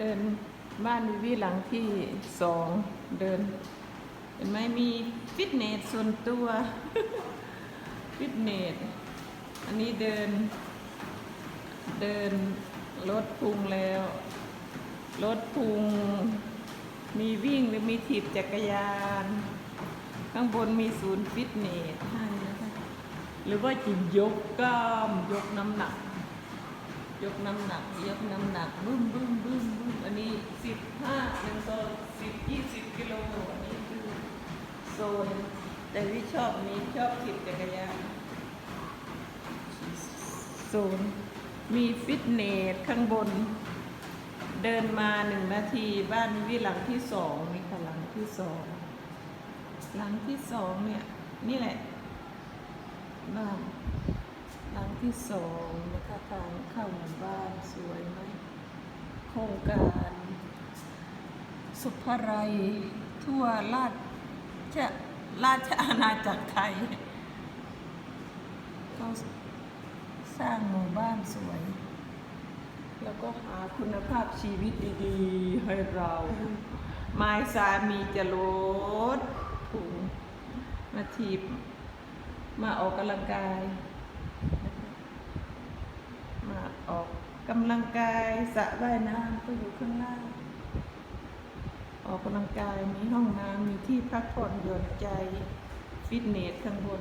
เดินบ้านวิวีหลังที่สองเดิน เห็นไหมมีฟิตเนสส่วนตัว ฟิตเนส อันนี้เดิน เดินรถพุงแล้วรถพุง มีวิ่งหรือมีถีบจักรยาน ข้างบนมีศูนย์ฟิตเนสให้นะคะหรือว่าจะยกกล้ามยกน้ำหนัก ยกน้ำหนัก ยกน้ำหนักบึ้มบึ้มบึ้มบึ้มอันนี้สิบห้าหนึ่งต่อสิบยี่สิบกิโลอันนี้คือโซ น แต่ที่ชอบนี้ชอบขี่จักรยานโซนมีฟิตเนสข้างบน เดินมาหนึ่งนาทีบ้านวิหลังที่สองนี่ค่ะหลังที่สองหลังที่สองเนี่ย นี่แหละบ้านหลังที่สองนะคะทางเข้าหมู่บ้านสวยไหมโครงการ สุภารัยทั่วราด ชราชอาณาจักรไทยก็สร้างหมู่บ้านสวย แล้วก็หาคุณภาพชีวิตดีๆ ให้เรา ไม้สามีจะลดถุงมาทีบ มาออกกำลังกาย มาออกกำลังกายสระว่ายน้ำก็อยู่ข้างล่าง ออกกำลังกายมีห้องน้ำมีที่พักผ่อนหย่อนใจ ฟิตเนสข้างบน